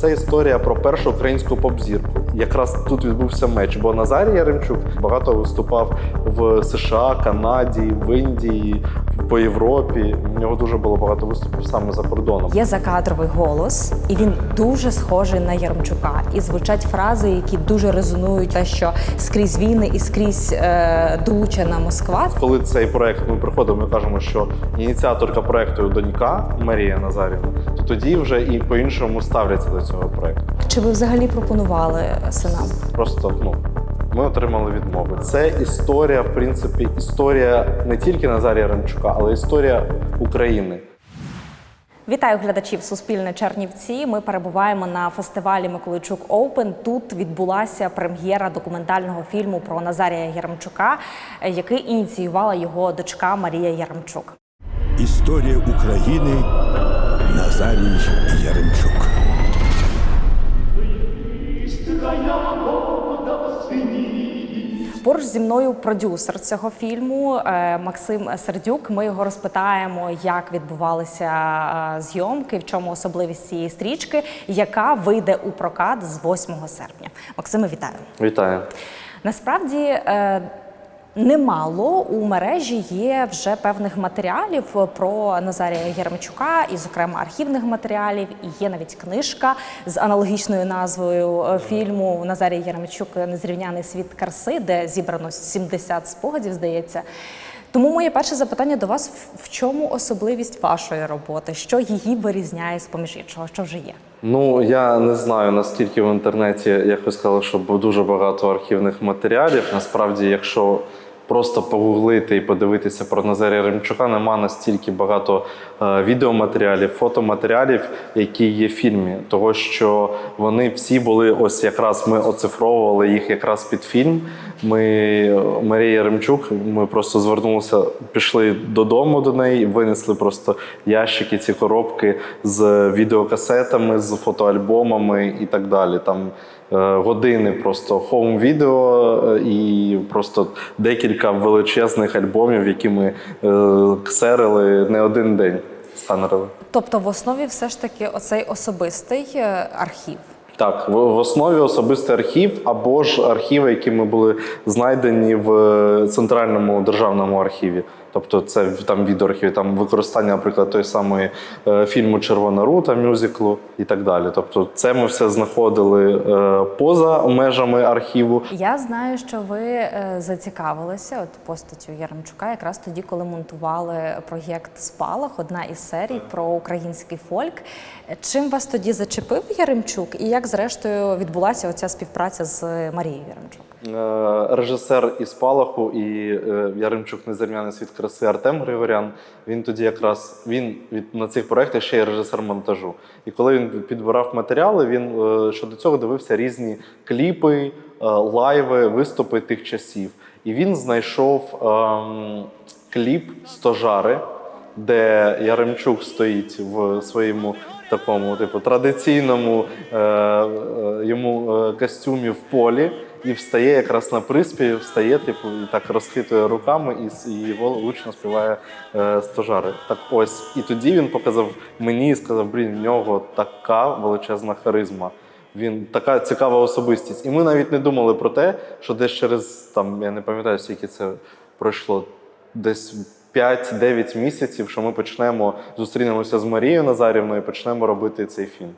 Це історія про першу українську поп-зірку. Якраз тут відбувся меч, бо Назарій Яремчук багато виступав в США, Канаді, в Індії, по Європі. У нього дуже було багато виступів саме за кордоном. Є закадровий голос, і він дуже схожий на Яремчука. І звучать фрази, які дуже резонують, те, що скрізь війни і скрізь е, долучена Москва. Коли цей проект ми приходимо і кажемо, що ініціаторка проекту донька Марія Назарівна, то тоді вже і по-іншому ставляться до цього проекту. Чи ви взагалі пропонували синам? Просто ну. Ми отримали відмови. Це історія, в принципі, історія не тільки Назарія Ремчука, але історія України. Вітаю глядачів Суспільне Чернівці. Ми перебуваємо на фестивалі Миколайчук Оупен. Тут відбулася прем'єра документального фільму про Назарія Яремчука, який ініціювала його дочка Марія Яремчук. Історія України Назарій Яремчук. Поруч зі мною продюсер цього фільму е, Максим Сердюк. Ми його розпитаємо, як відбувалися е, зйомки, в чому особливість цієї стрічки, яка вийде у прокат з 8 серпня. Максиме, вітаю. Вітаю. Насправді. Немало у мережі є вже певних матеріалів про Назарія Єремчука, і, зокрема, архівних матеріалів. І є навіть книжка з аналогічною назвою е, фільму Назарій Єремчук Незрівняний світ Карси, де зібрано 70 спогадів, здається. Тому моє перше запитання до вас: в- чому особливість вашої роботи? Що її вирізняє з поміж іншого? Що вже є? Ну я не знаю наскільки в інтернеті, як ви сказали, що дуже багато архівних матеріалів. Насправді, якщо просто погуглити і подивитися про Назарія Ремчука, нема настільки багато е, відеоматеріалів, фотоматеріалів, які є в фільмі. Того що вони всі були ось якраз ми оцифровували їх якраз під фільм. Ми Марія Яремчук, ми просто звернулися, пішли додому до неї, винесли просто ящики, ці коробки з відеокасетами, з фотоальбомами і так далі. Там е, години просто хоум-відео і просто декілька величезних альбомів, які ми е, ксерили не один день. Сканерили. Тобто, в основі все ж таки оцей особистий е, архів. Так, в, в основі особистий архів або ж архіви, які ми були знайдені в е, центральному державному архіві. Тобто, це там відеоархів, там використання, наприклад, той самої е, фільму Червона рута, мюзиклу і так далі. Тобто, це ми все знаходили е, поза межами архіву. Я знаю, що ви е, зацікавилися от постаттю Яремчука якраз тоді, коли монтували проєкт Спалах, одна із серій про український фольк. Чим вас тоді зачепив Яремчук, і як зрештою відбулася оця співпраця з Марією Яремчук? Е, режисер із Палаху і е, Яремчук Незерняний світ краси Артем Григорян. Він тоді якраз він від на цих проєктах ще й режисер монтажу. І коли він підбирав матеріали, він е, щодо цього дивився різні кліпи, лайви, виступи тих часів. І він знайшов ем, кліп Стожари, де Яремчук стоїть в своєму такому, типу, традиційному е, е, йому костюмі в полі і встає якраз на приспіві, встає, типу, і так розхитує руками, і, і його гучно співає е, стожари. Так ось. І тоді він показав мені і сказав: блін, в нього така величезна харизма. Він така цікава особистість. І ми навіть не думали про те, що десь через там, я не пам'ятаю, скільки це пройшло, десь 5-9 місяців, що ми почнемо зустрінемося з Марією Назарівною і почнемо робити цей фільм.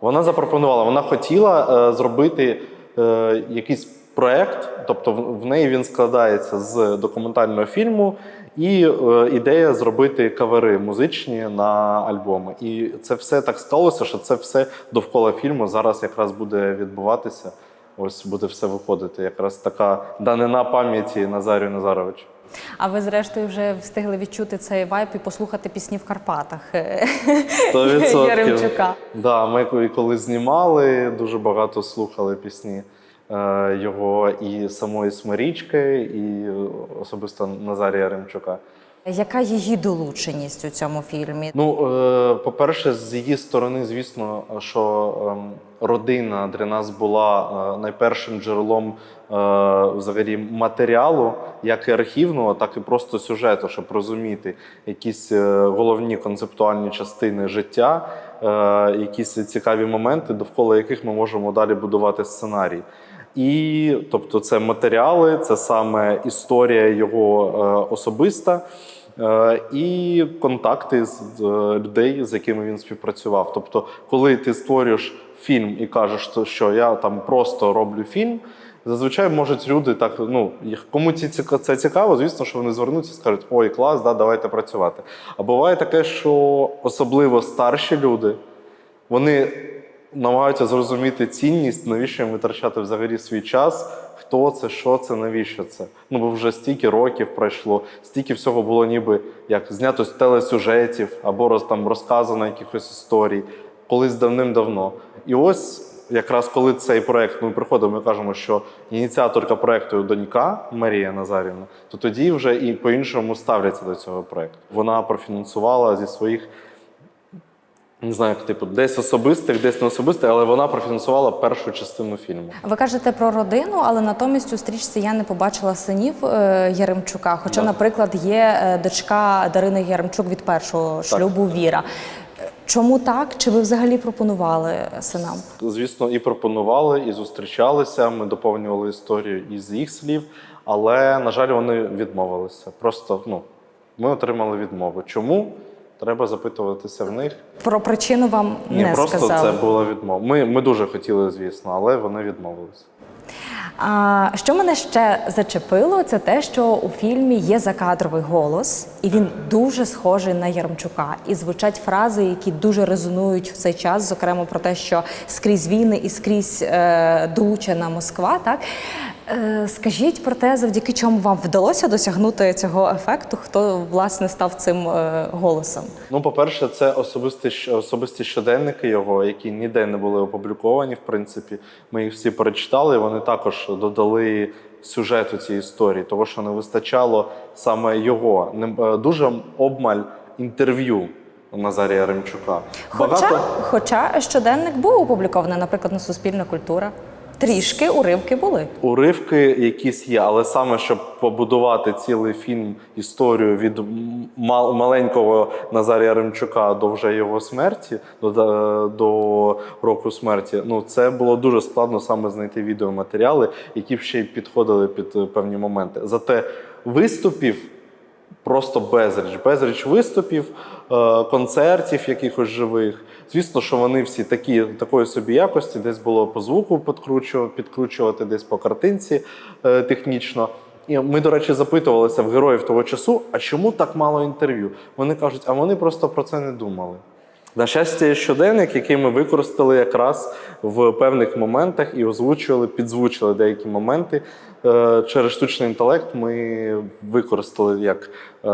Вона запропонувала, вона хотіла е, зробити е, якийсь проект, тобто в, в неї він складається з документального фільму, і е, ідея зробити кавери музичні на альбоми. І це все так сталося, що це все довкола фільму зараз якраз буде відбуватися. Ось буде все виходити. Якраз така данина пам'яті Назарію Назаровичу. А ви, зрештою, вже встигли відчути цей вайб і послухати пісні в Карпатах е, 100%. Яремчука. Да, ми коли- знімали, дуже багато слухали пісні е, його і самої Смирічки, і е, особисто Назарія Ремчука. Яка її долученість у цьому фільмі? Ну, е, по-перше, з її сторони, звісно, що ем, родина для нас була е, найпершим джерелом е, взагалі матеріалу, як і архівного, так і просто сюжету, щоб розуміти якісь головні концептуальні частини життя, якісь цікаві моменти, довкола яких ми можемо далі будувати сценарій. І тобто, це матеріали, це саме історія його особиста. Е, і контакти з е, людей, з якими він співпрацював. Тобто, коли ти створюєш фільм і кажеш, що я там просто роблю фільм, зазвичай можуть люди так, ну їх- кому ці це цікаво, звісно, що вони звернуться і скажуть, ой, клас, да, давайте працювати. А буває таке, що особливо старші люди, вони намагаються зрозуміти цінність, навіщо їм витрачати взагалі свій час, хто це, що це, навіщо це. Ну бо вже стільки років пройшло, стільки всього було ніби як знято з телесюжетів або роз, там розказано якихось історій, колись давним-давно. І ось. Якраз коли цей проект ми приходимо і кажемо, що ініціаторка проекту донька Марія Назарівна, то тоді вже і по-іншому ставляться до цього проекту. Вона профінансувала зі своїх не знаю, типу, десь особистих, десь не особистих, але вона профінансувала першу частину фільму. Ви кажете про родину, але натомість у стрічці я не побачила синів е, Яремчука. Хоча, Да. наприклад, є е, дочка Дарини Яремчук від першого шлюбу Віра. Е, Чому так? Чи ви взагалі пропонували синам? Звісно, і пропонували, і зустрічалися. Ми доповнювали історію із їх слів, але, на жаль, вони відмовилися. Просто ну, ми отримали відмову. Чому? Треба запитуватися в них. Про причину вам Ні, не просто сказали. це була відмова. Ми, ми дуже хотіли, звісно, але вони відмовилися. А що мене ще зачепило, це те, що у фільмі є закадровий голос, і він дуже схожий на Яремчука. І звучать фрази, які дуже резонують в цей час, зокрема про те, що скрізь війни і скрізь е, долучена Москва. Так скажіть про те, завдяки чому вам вдалося досягнути цього ефекту, хто власне став цим е, голосом? Ну, по-перше, це особисті, особисті щоденники його, які ніде не були опубліковані. В принципі, ми їх всі перечитали. і Вони також додали сюжету цієї історії, того що не вистачало саме його. Е, Дуже обмаль інтерв'ю Назарія Ремчука. Хоча, хоча щоденник був опублікований, наприклад, на Суспільна культура. Трішки уривки були. Уривки якісь є, але саме щоб побудувати цілий фільм, історію від мал- маленького Назарія Ремчука до вже його смерті, до, до року смерті, ну це було дуже складно саме знайти відеоматеріали, які б ще й підходили під е, певні моменти. Зате виступів просто безріч, безріч виступів, е, концертів якихось живих. Звісно, що вони всі такі, такої собі якості, десь було по звуку підкручувати, десь по картинці е, технічно. І ми, до речі, запитувалися в героїв того часу, а чому так мало інтерв'ю? Вони кажуть, а вони просто про це не думали. На щастя, є щоденник, який ми використали якраз в певних моментах і озвучували, підзвучили деякі моменти. Е, Через штучний інтелект ми використали як е,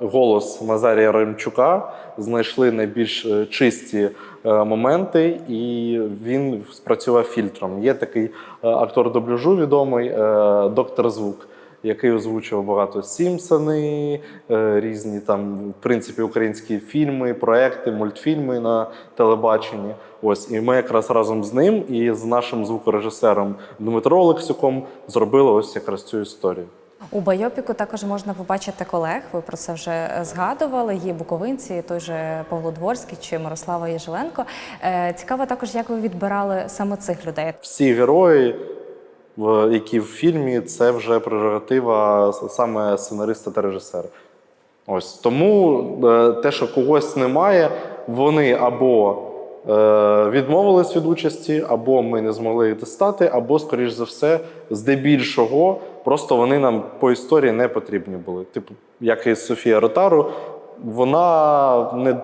голос Назарія Ремчука, знайшли найбільш е, чисті моменти, і він спрацював фільтром. Є такий актор дубляжу відомий, доктор Звук який озвучував багато Сімпсони, е, різні там, в принципі, українські фільми, проекти, мультфільми на телебаченні. Ось, і ми якраз разом з ним і з нашим звукорежисером Дмитро Олексюком зробили ось якраз цю історію. У Байопіку також можна побачити колег. Ви про це вже згадували. Є буковинці, той же Павло Дворський чи Мирослава Єжеленко. Е, Цікаво також, як ви відбирали саме цих людей. Всі герої, які в фільмі, це вже прерогатива саме сценариста та режисера. Ось тому е, те, що когось немає, вони або е, відмовились від участі, або ми не змогли їх достати, або, скоріш за все, здебільшого, просто вони нам по історії не потрібні були. Типу, як і Софія Ротару, вона не.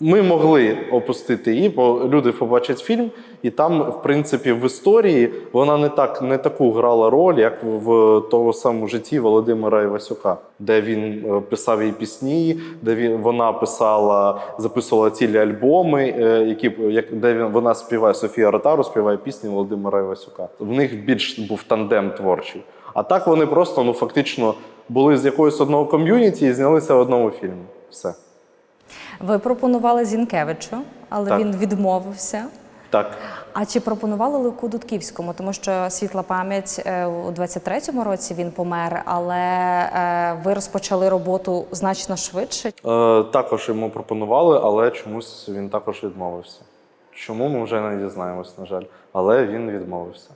Ми могли опустити її, бо люди побачать фільм, і там, в принципі, в історії вона не так не таку грала роль, як в того самому житті Володимира Івасюка, де він е, писав її пісні, де він вона писала, записувала цілі альбоми, е, які як де він вона співає Софія Ротару, співає пісні Володимира Івасюка. В них більш був тандем творчий. А так вони просто ну фактично були з якогось одного ком'юніті і знялися в одному фільмі. Все. Ви пропонували Зінкевичу, але Так. він відмовився. Так. А чи пропонували Луку Дудківському? Тому що світла пам'ять е, у 23-му році він помер, але е, ви розпочали роботу значно швидше. Е, також йому пропонували, але чомусь він також відмовився. Чому ми вже не дізнаємось, на жаль. Але він відмовився.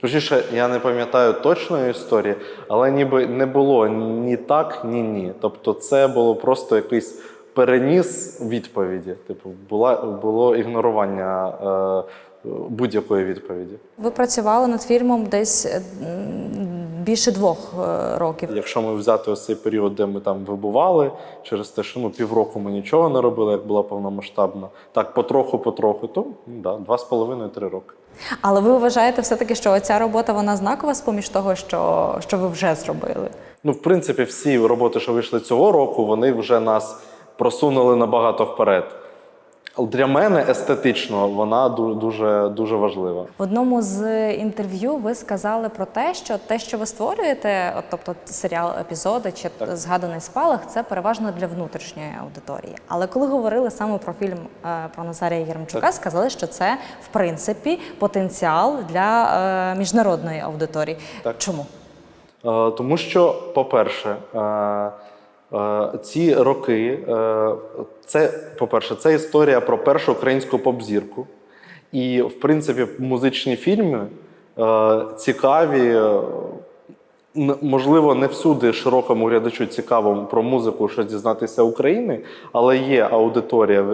Точніше, я не пам'ятаю точної історії, але ніби не було ні так, ні ні. Тобто, це було просто якийсь переніс відповіді. Типу, була, було ігнорування е, будь-якої відповіді. Ви працювали над фільмом десь е, більше двох е, років. Якщо ми взяти ось цей період, де ми там вибували, через те, що ну, півроку ми нічого не робили, як була повномасштабна, так потроху-потроху, то ну, да, два з половиною-три роки. Але ви вважаєте все-таки, що ця робота вона знакова з-поміж того, що, що ви вже зробили? Ну, в принципі, всі роботи, що вийшли цього року, вони вже нас просунули набагато вперед. Для мене естетично вона дуже, дуже важлива. В одному з інтерв'ю ви сказали про те, що те, що ви створюєте, от, тобто серіал, епізоди чи згаданий спалах, це переважно для внутрішньої аудиторії. Але коли говорили саме про фільм е, про Назарія Єремчука, сказали, що це в принципі потенціал для е, міжнародної аудиторії. Так. Чому? Е, Тому що, по-перше, ці роки е, це, по-перше, це історія про першу українську поп-зірку. І, в принципі, музичні фільми е, цікаві. Можливо, не всюди широкому глядачу цікаво про музику щось дізнатися України, але є аудиторія,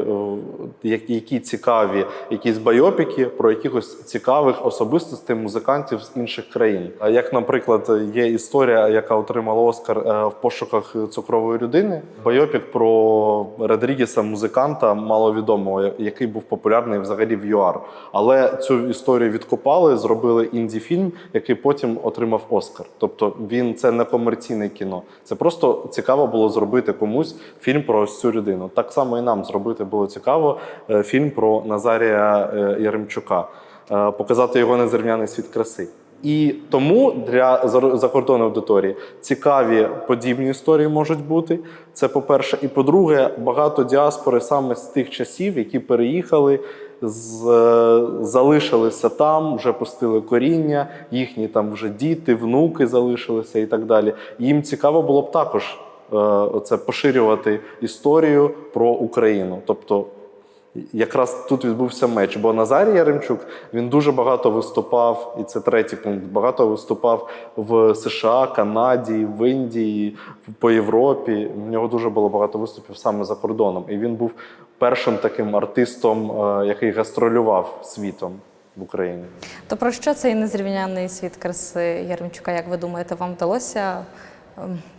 які цікаві якісь байопіки про якихось цікавих особистостей музикантів з інших країн. А Як, наприклад, є історія, яка отримала Оскар е, в пошуках цукрової людини, байопік про Родрігеса, музиканта маловідомого, який був популярний взагалі в ЮАР. Але цю історію відкопали, зробили інді-фільм, який потім отримав Оскар. Тобто він це не комерційне кіно. Це просто цікаво було зробити комусь фільм про ось цю людину. Так само і нам зробити було цікаво е, фільм про Назарія е, Яремчука, е, показати його незрівняний світ краси. І тому для закордонної аудиторії цікаві подібні історії можуть бути. Це по-перше. І по-друге, багато діаспори саме з тих часів, які переїхали, залишилися там, вже пустили коріння, їхні там вже діти, внуки залишилися і так далі. Їм цікаво було б також е, оце поширювати історію про Україну. Тобто Якраз тут відбувся меч, бо Назарій Яремчук він дуже багато виступав, і це третій пункт. Багато виступав в США, Канаді, в Індії, по Європі. В нього дуже було багато виступів саме за кордоном. І він був першим таким артистом, е, який гастролював світом в Україні. То про що цей незрівняний світ краси Єремчука? Як ви думаєте, вам вдалося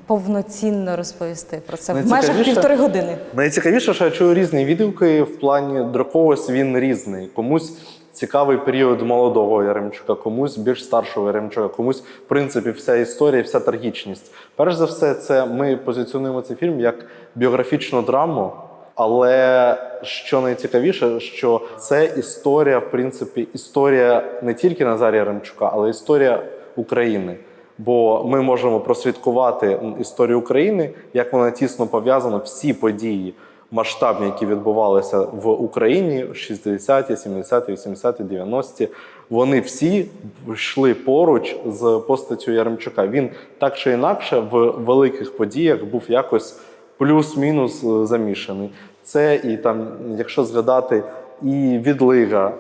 повноцінно розповісти про це в межах півтори години? Найцікавіше, що я чую різні відгуки в плані для когось він різний. Комусь цікавий період молодого Яремчука, комусь більш старшого Яремчука, комусь, в принципі, вся історія, вся трагічність. Перш за все, це ми позиціонуємо цей фільм як біографічну драму. Але що найцікавіше, що це історія, в принципі, історія не тільки Назарія Ремчука, але історія України. Бо ми можемо прослідкувати історію України, як вона тісно пов'язана, всі події масштабні, які відбувалися в Україні в 60-ті, 70-ті, 80-ті, 90-ті, вони всі йшли поруч з постаттю Яремчука. Він так чи інакше в великих подіях був якось плюс-мінус е, замішаний. Це і там, якщо згадати. І відлига е,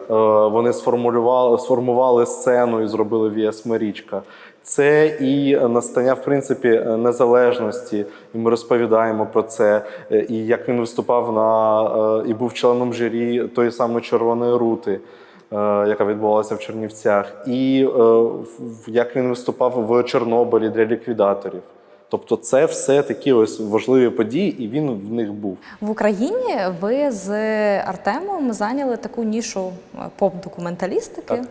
вони сформулювали, сформували сцену і зробили Віас Марічка. Це і настання, в принципі, незалежності, і ми розповідаємо про це. Е, І як він виступав на е, і був членом журі тої самої червоної рути, е, яка відбувалася в Чернівцях, і як він виступав в Чорнобилі для ліквідаторів. Тобто, це все такі ось важливі події, і він в них був. В Україні ви з Артемом зайняли таку нішу е, поп-документалістики.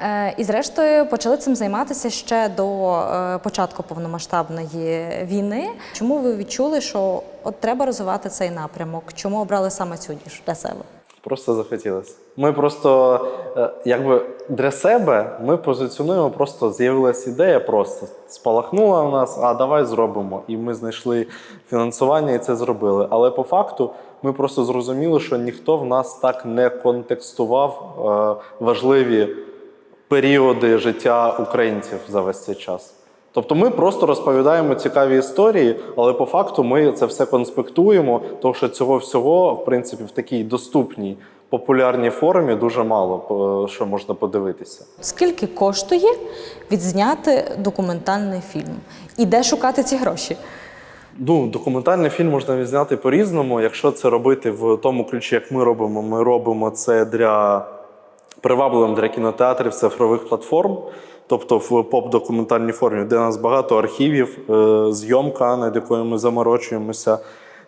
Е, І, зрештою, почали цим займатися ще до е, початку повномасштабної війни. Чому ви відчули, що от треба розвивати цей напрямок? Чому обрали саме цю нішу для себе? Просто захотілося. Ми просто, е, якби для себе ми позиціонуємо, просто з'явилася ідея, просто спалахнула у нас, а давай зробимо. І ми знайшли фінансування і це зробили. Але по факту ми просто зрозуміли, що ніхто в нас так не контекстував е, важливі періоди життя українців за весь цей час. Тобто ми просто розповідаємо цікаві історії, але по факту ми це все конспектуємо, тому що цього всього, в принципі, в такій доступній популярній формі дуже мало що можна подивитися. Скільки коштує відзняти документальний фільм? І де шукати ці гроші? Ну, документальний фільм можна відзняти по-різному. Якщо це робити в тому ключі, як ми робимо, ми робимо це для привабливим для кінотеатрів цифрових платформ, тобто в поп-документальній формі, де у нас багато архівів, е, зйомка, над якою ми заморочуємося.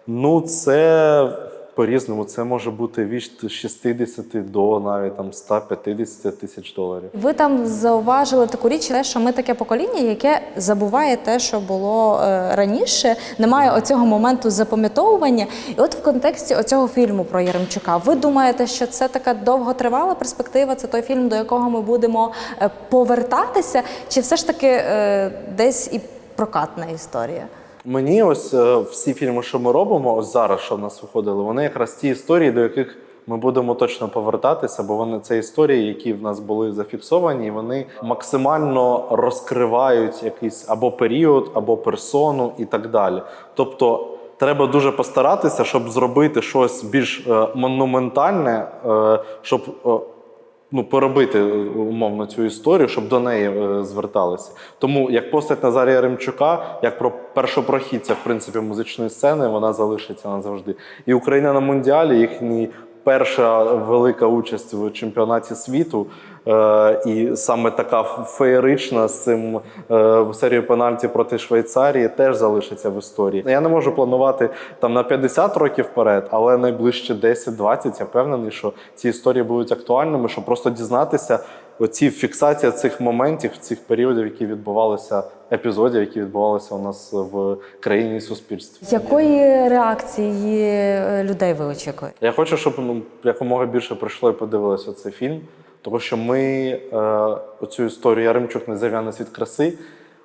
Ну, це по-різному. Це може бути від 60 до навіть там 150 тисяч доларів. Ви там зауважили таку річ, те, що ми таке покоління, яке забуває те, що було е, раніше, немає оцього моменту запам'ятовування. І от в контексті оцього фільму про Яремчука, ви думаєте, що це така довготривала перспектива? Це той фільм, до якого ми будемо е, повертатися, чи все ж таки е, десь і прокатна історія? Мені ось е, всі фільми, що ми робимо, ось зараз, що в нас виходили, вони якраз ті історії, до яких ми будемо точно повертатися, бо вони це історії, які в нас були зафіксовані, вони максимально розкривають якийсь або період, або персону і так далі. Тобто. Треба дуже постаратися, щоб зробити щось більш е, монументальне, е, щоб ну, поробити е, умовно цю історію, щоб до неї е, зверталися. Тому як постать Назарія Римчука, як про першопрохідця, в принципі, музичної сцени, вона залишиться назавжди. І Україна на Мундіалі, їхній перша велика участь в чемпіонаті світу. Е, і саме така феєрична з цим е, серією пенальті проти Швейцарії теж залишиться в історії. Я не можу планувати там на 50 років вперед, але найближче 10-20 я впевнений, що ці історії будуть актуальними, щоб просто дізнатися оці фіксація цих моментів, цих періодів, які відбувалися, епізодів, які відбувалися у нас в країні і суспільстві. Якої реакції е, людей ви очікуєте? Я хочу, щоб ну, якомога більше прийшло і подивилося цей фільм, тому що ми е, оцю історію Яремчук Незерв'яний світ краси.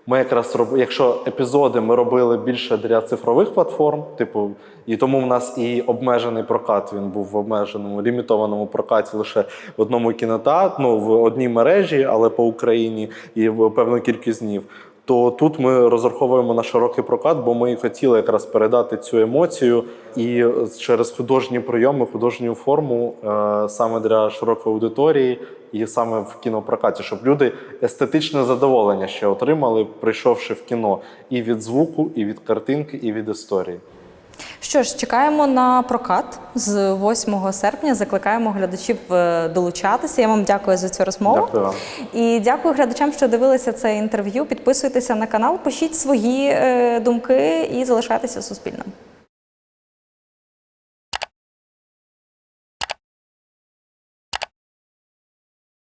Ми якраз роб... якщо епізоди ми робили більше для цифрових платформ, типу, і тому в нас і обмежений прокат. Він був в обмеженому лімітованому прокаті лише в одному кінотеатрі, ну в одній мережі, але по Україні і в певну кількість днів. То тут ми розраховуємо на широкий прокат, бо ми хотіли якраз передати цю емоцію і через художні прийоми, художню форму е, саме для широкої аудиторії, і саме в кінопрокаті, щоб люди естетичне задоволення ще отримали, прийшовши в кіно і від звуку, і від картинки, і від історії. Що ж, чекаємо на прокат з 8 серпня. Закликаємо глядачів е, долучатися. Я вам дякую за цю розмову. Дякую вам. І дякую глядачам, що дивилися це інтерв'ю. Підписуйтеся на канал, пишіть свої е, думки і залишайтеся суспільним.